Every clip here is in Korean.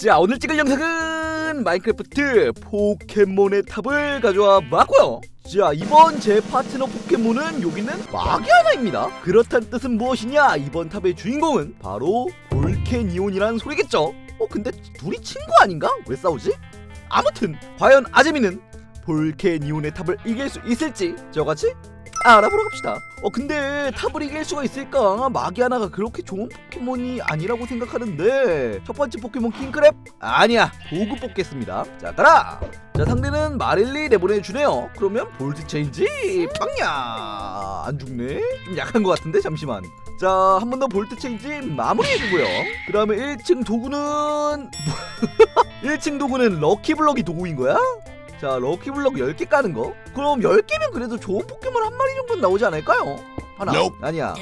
자 오늘 찍을 영상은 마인크래프트 포켓몬의 탑을 가져와 봤고요 자 이번 제 파트너 포켓몬은 여기는 마기아나입니다 그렇단 뜻은 무엇이냐 이번 탑의 주인공은 바로 볼케니온이라는 소리겠죠 어 근데 둘이 친구 아닌가? 왜 싸우지? 아무튼 과연 아재미는 볼케니온의 탑을 이길 수 있을지 저같이 알아보러 갑시다. 어 근데 탑을 이길 수가 있을까? 마기아나가 그렇게 좋은 포켓몬이 아니라고 생각하는데 첫 번째 포켓몬 킹크랩 아니야 도구 뽑겠습니다. 자 가라. 자 상대는 마릴리 내보내주네요. 그러면 볼트 체인지 빵야 안 죽네. 좀 약한 것 같은데 잠시만. 자 한 번 더 볼트 체인지 마무리해주고요. 그 다음에 1층 도구는 1층 도구는 럭키블럭이 도구인 거야? 자 럭키블럭 10개 까는 거 그럼 10개면 그래도 좋은 포켓몬 한 마리 정도는 나오지 않을까요? 하나 Nope. 아니야?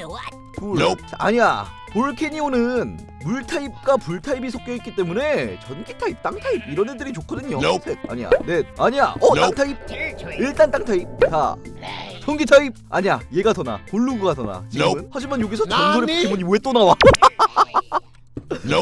둘 Nope. 자, 아니야 볼케니오는 물 타입과 불 타입이 섞여 있기 때문에 전기 타입, 땅 타입 이런 애들이 좋거든요 Nope. 셋 아니야 넷 아니야 어땅 Nope. 타입. 일단 땅 타입 다 Play. 전기 타입 아니야 얘가 더 나. 골루그가 더 나. 지금은 Nope. 하지만 여기서 전설의? 포켓몬이 왜 또 나와? Nope.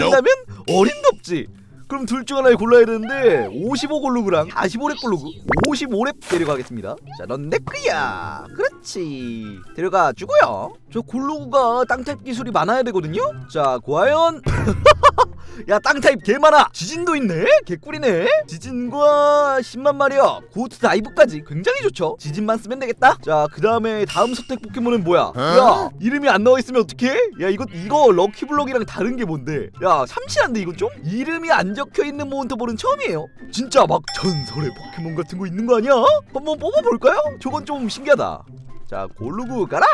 한다면 어림도 없지. 그럼 둘 중 하나를 골라야 되는데 55 골루그랑 45렙 골루그 55렙 데려가겠습니다. 자, 넌내 거야. 그렇지. 데려가 주고요. 저 골루그가 땅 타입 기술이 많아야 되거든요. 자, 과연 야, 땅 타입 개 많아. 지진도 있네. 개꿀이네. 지진과 10만 마력, 고트 다이브까지 굉장히 좋죠. 지진만 쓰면 되겠다. 자, 그 다음에 다음 선택 포켓몬은 뭐야? 야, 이름이 안 나와 있으면 어떡해? 야, 이거 이거 럭키블럭이랑 다른 게 뭔데? 야, 참신한데 이건 좀? 이름이 안 적혀 있는 몬스터볼은 처음이에요. 진짜 막 전설의 포켓몬 같은 거 있는 거 아니야? 한번 뽑아 볼까요? 저건 좀 신기하다. 자, 골루그 가라.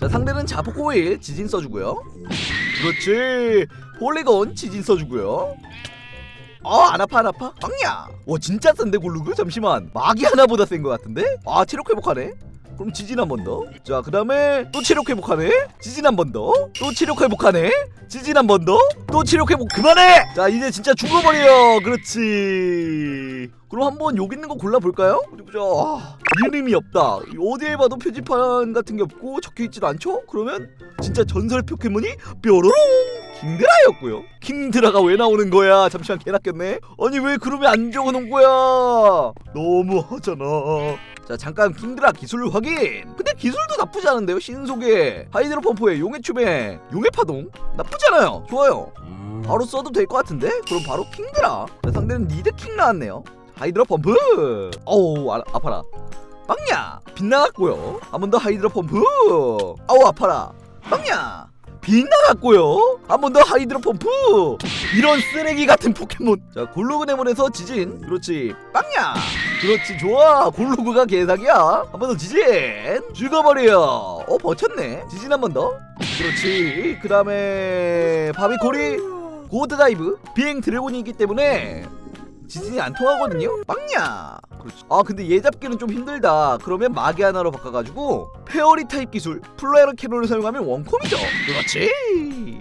자, 상대는 자포코일 지진 써주고요. 그렇지. 폴리곤 지진 써주고요. 어, 안 아파, 안 아파? 빵야! 와, 진짜 센데, 골루그? 잠시만. 마기 하나보다 센 것 같은데? 아, 체력 회복하네? 그럼 지진 한 번 더. 자, 그 다음에 또 체력 회복하네? 지진 한 번 더. 또 체력 회복하네? 지진 한 번 더. 또 체력 회복 그만해! 자, 이제 진짜 죽어버려. 그렇지. 그럼 한번 여기 있는 거 골라볼까요? 어디 보자. 아, 이름이 없다. 어디에 봐도 표지판 같은 게 없고 적혀있지도 않죠? 그러면 진짜 전설 포켓몬이 뾰로롱! 킹드라였고요. 킹드라가 왜 나오는 거야? 잠시만 개 낚였네. 아니 왜 그러면 안 적어놓은 거야? 너무하잖아. 자 잠깐 킹드라 기술 확인. 근데 기술도 나쁘지 않은데요? 신속의 하이드로 펌프의 용의 춤에 용의 파동 나쁘잖아요. 좋아요. 바로 써도 될 것 같은데? 그럼 바로 킹드라. 자, 상대는 니드킹 나왔네요. 하이드로 펌프. 어우 아, 아파라. 빵야 빗나갔고요. 한 번 더 하이드로 펌프. 아우 아파라. 빵야 빗나갔고요. 한 번 더 하이드로 펌프. 이런 쓰레기 같은 포켓몬. 자 골로그 네몬에서 지진. 그렇지. 빵야. 그렇지 좋아. 골로그가 개사기야. 한 번 더 지진. 죽어버려. 어 버텼네. 지진 한 번 더. 그렇지. 그 다음에 바비코리. 고드 다이브 비행 드래곤이 있기 때문에 지진이 안 통하거든요. 빵야. 그렇지. 아 근데 얘 잡기는 좀 힘들다. 그러면 마기 하나로 바꿔가지고 페어리 타입 기술 플라이어 캐논을 사용하면 원콤이죠. 그렇지.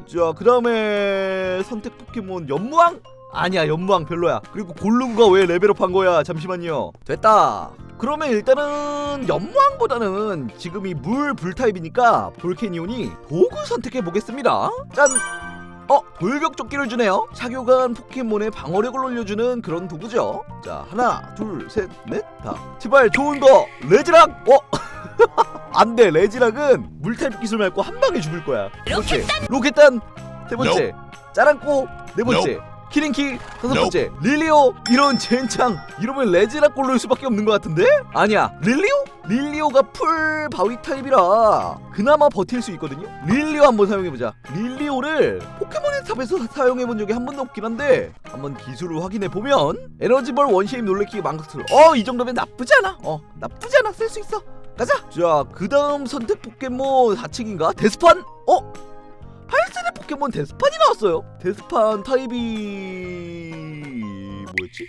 자 그 다음에 선택 포켓몬 연무왕. 아니야 연무왕 별로야. 그리고 골룸가 왜 레벨업한 거야? 잠시만요. 됐다. 그러면 일단은 연무왕보다는 지금 이 물 불타입이니까 볼케니온이 도구 선택해 보겠습니다. 짠. 어 돌격 조끼를 주네요. 착용한 포켓몬의 방어력을 올려주는 그런 도구죠. 자 하나 둘 셋 넷다. 제발 좋은 거! 레지락! 어? 안돼. 레지락은 물타입 기술 말고 한 방에 죽을 거야. 그렇지? 로켓단! 세 번째. 짜랑꼬! 네 번째 키링키 다섯. 번째 릴리오 이런 젠창 이러면 레지락 골로일 수밖에 없는 것 같은데? 아니야. 릴리오? 릴리오가 풀 바위 타입이라 그나마 버틸 수 있거든요. 릴리오 한번 사용해보자. 릴리오를 포켓몬의 탑에서 사용해본 적이 한 번도 없긴 한데 한번 기술을 확인해보면 에너지볼 원쉐임 놀래키기 망각술 어이 정도면 나쁘지 않아. 어 나쁘지 않아. 쓸 수 있어. 가자. 자그 다음 선택 포켓몬 4층인가? 데스판? 어? 8세대 포켓몬 데스판이 나왔어요. 데스판 타입이 뭐였지?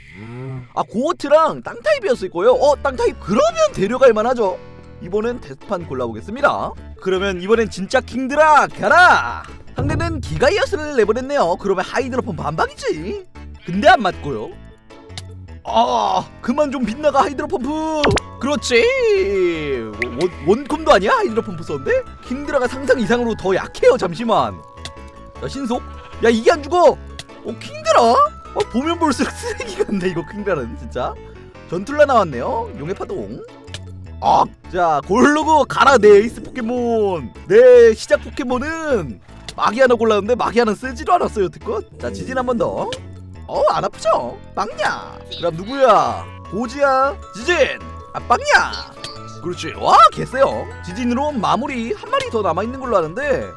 아 고어트랑 땅 타입이었을 거예요. 어 땅 타입 그러면 데려갈 만하죠. 이번엔 데스판 골라보겠습니다. 그러면 이번엔 진짜 킹드라 가라! 상대는 기가이어스를 내보냈네요. 그러면 하이드로폰 반박이지. 근데 안 맞고요 아 그만 좀 빗나가 하이드로 펌프. 그렇지. 원, 원콤도 아니야? 하이드로 펌프 썼는데? 킹드라가 상상 이상으로 더 약해요 잠시만. 자 신속. 야 이게 안 죽어. 어 킹드라? 어 보면 볼수록 쓰레기 같네 이거 킹드라는 진짜. 전툴라 나왔네요. 용의 파동. 아, 자 골로고 가라 내 에이스 포켓몬. 내 시작 포켓몬은 마기아나 골랐는데 마기아는 쓰지도 않았어요 특권. 자 지진 한 번더 어 안 아프죠? 빵야 그럼 누구야? 고지야? 지진? 아 빵야 그렇지. 와 개쎄요. 지진으로 마무리 한 마리 더 남아있는 걸로 아는데.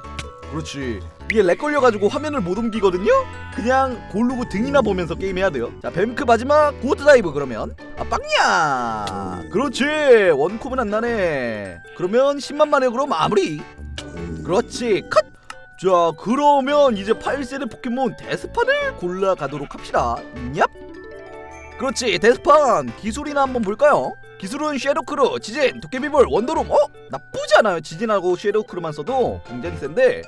그렇지. 이게 렉 걸려가지고 화면을 못 옮기거든요? 그냥 고르고 등이나 보면서 게임해야 돼요. 자 뱀크 마지막 고트 다이브 그러면. 아 빵야 그렇지. 원콤은 안 나네. 그러면 10만 마력으로 마무리. 그렇지. 컷 자 그러면 이제 8세대 포켓몬 데스판을 골라가도록 합시다 얍 그렇지 데스판 기술이나 한번 볼까요? 기술은 쉐도크루, 지진, 도깨비볼, 원더룸 어? 나쁘지 않아요 지진하고 쉐도크루만 써도 굉장히 센데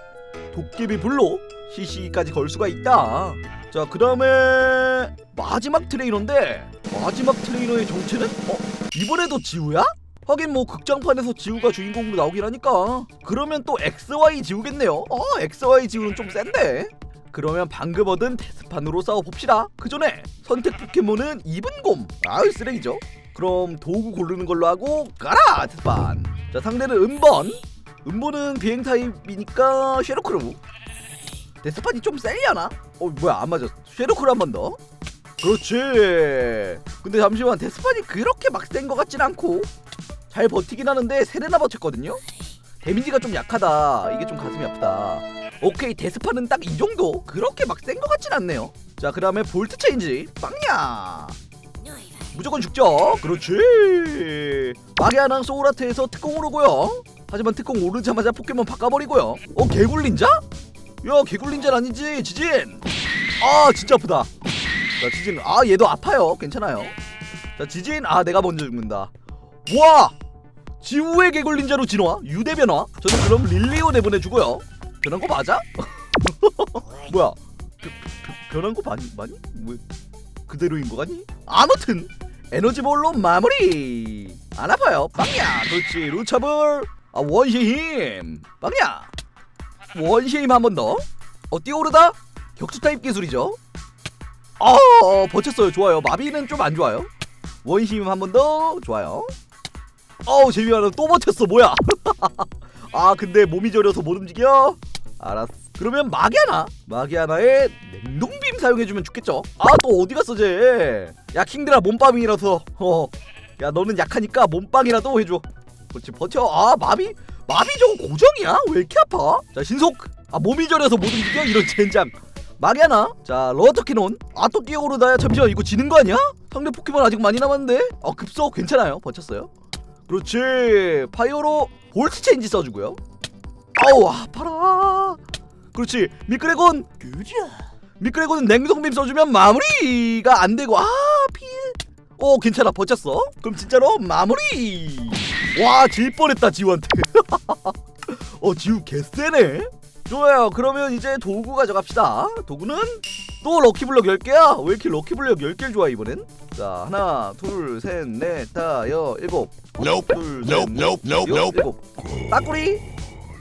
도깨비불로 CC까지 걸 수가 있다 자 그 다음에 마지막 트레이너인데 마지막 트레이너의 정체는? 어? 이번에도 지우야? 하긴 뭐 극장판에서 지우가 주인공으로 나오긴 하니까. 그러면 또 XY 지우겠네요. 어 XY 지우는 좀 센데. 그러면 방금 얻은 테스판으로 싸워봅시다. 그 전에 선택 포켓몬은 이분곰. 아유 쓰레기죠. 그럼 도구 고르는 걸로 하고 가라 테스판. 자 상대는 은번. 은번은 비행 타입이니까 쉐로크루. 데스판이 좀 세려나? 어 뭐야 안 맞아. 쉐로크루 한 번 더. 그렇지. 근데 잠시만 데스판이 그렇게 막 센 것 같진 않고 잘 버티긴 하는데 세레나 버텼거든요? 데미지가 좀 약하다. 이게 좀 가슴이 아프다. 오케이 데스판은 딱이 정도? 그렇게 막 센 것 같진 않네요. 자 그 다음에 볼트 체인지. 빵야! 무조건 죽죠? 그렇지! 마기아랑 소울아트에서 특공 오르고요. 하지만 특공 오르자마자 포켓몬 바꿔버리고요. 어 개굴린자? 야 개굴린자 아니지 지진! 아 진짜 아프다. 자 지진. 아 얘도 아파요. 괜찮아요. 자 지진. 아 내가 먼저 죽는다. 와 지우의 개굴린자로 진화 유대 변화. 저는 그럼 릴리오 내보내주고요. 변한 거 맞아? 뭐야? 벼- 벼- 변한 거 맞니? 맞니? 뭐 그대로인 거 같니? 아무튼 에너지볼로 마무리! 안 아파요. 빵야 그렇지 루차볼 아 원시의 힘. 빵야 원시의 힘 한 번더. 어 뛰어오르다? 격투 타입 기술이죠. 어, 어 버텼어요. 좋아요. 마비는 좀 안 좋아요. 원시의 힘 한 번 더. 좋아요 어우 재미하다 또 버텼어. 뭐야? 아 근데 몸이 저려서 못 움직여? 알았어. 그러면 마기아나. 마기아나의 냉동빔 사용해주면 좋겠죠. 아 또 어디 갔어 쟤야 킹드라 몸빵이라서. 어 야 너는 약하니까 몸빵이라도 해줘. 그렇지 버텨. 아 마비? 마비 저거 고정이야? 왜 이렇게 아파? 자 신속. 아 몸이 저려서 못 움직여? 이런 젠장. 마기아나. 자 러터키논. 아 또 뛰어오르다야. 잠시만 이거 지는 거 아니야? 상대 포켓몬 아직 많이 남았는데? 어 급속 괜찮아요. 버텼어요 그렇지. 파이어로 볼트 체인지 써주고요. 아우 아파라. 그렇지. 미끄레곤. 미끄레곤은 냉동빔 써주면 마무리가 안 되고 아피어 괜찮아. 버텼어. 그럼 진짜로 마무리. 와 질 뻔했다 지우한테. 어 지우 개쎄네. 좋아요. 그러면 이제 도구 가져갑시다. 도구는 또 럭키블럭 10개야 왜 이렇게 럭키블럭 10개를 좋아 이번엔 자 하나 둘셋넷 다여 일곱 Nope. 둘, 셋, Nope. 넷, Nope. Nope. 여, Nope. 일곱 따꾸리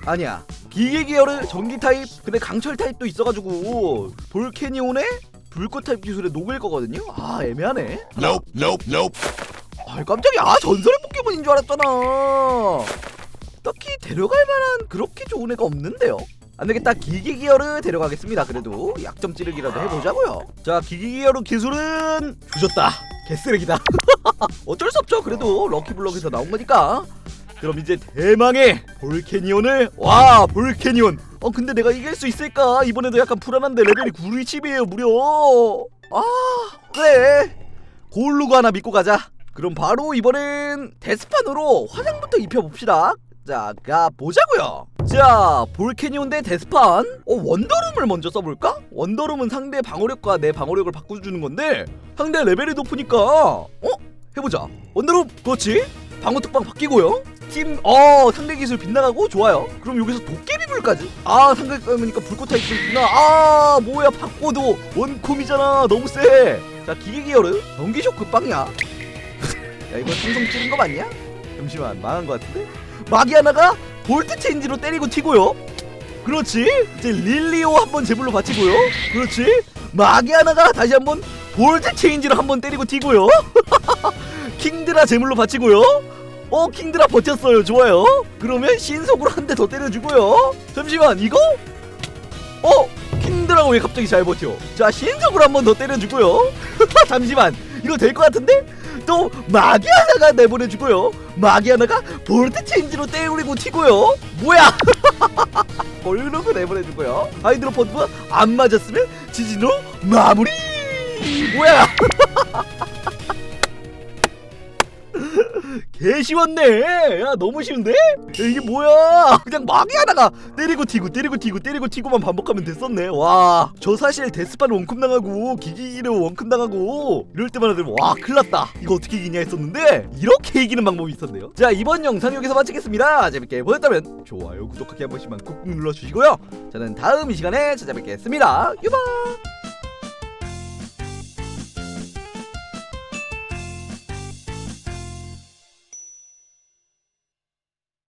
아니야 기계 계열의 전기 타입 근데 강철 타입도 있어가지고 볼케니온의 불꽃 타입 기술에 녹을 거거든요 아 애매하네 Nope. Nope. Nope. 아 깜짝이야 아 전설의 포켓몬인 줄 알았잖아 딱히 데려갈 만한 그렇게 좋은 애가 없는데요 안되겠다. 기기 기어를 데려가겠습니다. 그래도 약점 찌르기라도 해보자고요. 자 기기 기어로 기술은 조졌다. 개쓰레기다. 어쩔 수 없죠. 그래도 럭키블럭에서 나온 거니까. 그럼 이제 대망의 볼케니온을 와 볼케니온. 어 근데 내가 이길 수 있을까? 이번에도 약간 불안한데 레벨이 9리칩이에요 무려. 아 그래 골루가 하나 믿고 가자. 그럼 바로 이번엔 데스판으로 화장부터 입혀봅시다. 자 가보자고요 자 볼케니온 대 데스판? 어 원더룸을 먼저 써볼까? 원더룸은 상대 방어력과 내 방어력을 바꿔주는 건데 상대 레벨이 높으니까 어? 해보자. 원더룸 그렇지? 방어 특방 바뀌고요. 팀, 어 상대 기술 빗나가고 좋아요. 그럼 여기서 도깨비불까지? 아 상대 거니까 불꽃 타입도 있구나. 아 뭐야 바꿔도. 원콤이잖아 너무 세 자 기계 기어르. 전기 쇼크 빵이야. 야 이거 상성 찌른 거 맞냐? 잠시만 망한 거 같은데? 마기아나가 볼트 체인지로 때리고 튀고요. 그렇지? 이제 릴리오 한번 제불로 바치고요. 그렇지? 마기 하나가 다시 한번 볼트 체인지로 한번 때리고 튀고요. 킹드라 제물로 바치고요. 어 킹드라 버텼어요. 좋아요. 그러면 신속으로 한 대 더 때려주고요. 잠시만 이거? 어 킹드라가 왜 갑자기 잘 버텨? 자 신속으로 한 번 더 때려주고요. 잠시만 이거 될 것 같은데? 또 마기 하나가 내보내주고요. 마기 하나가 볼트 체인지로 때리고 튀고요. 뭐야? 볼로그 내보내주고요. 하이드로 펌프 안 맞았으면 지진으로 마무리! 뭐야 개 쉬웠네. 야 너무 쉬운데? 야, 이게 뭐야? 그냥 마기 하나가 때리고 튀고 때리고 튀고 때리고 튀고만 반복하면 됐었네. 와 저 사실 데스판 원컵 당하고 기기기로 원컵 당하고 이럴 때마다 들면 와 큰일났다. 이거 어떻게 이기냐 했었는데 이렇게 이기는 방법이 있었네요. 자 이번 영상 여기서 마치겠습니다. 재밌게 보셨다면 좋아요 구독하기 한 번씩만 꾹꾹 눌러주시고요. 저는 다음 이 시간에 찾아뵙겠습니다. 유바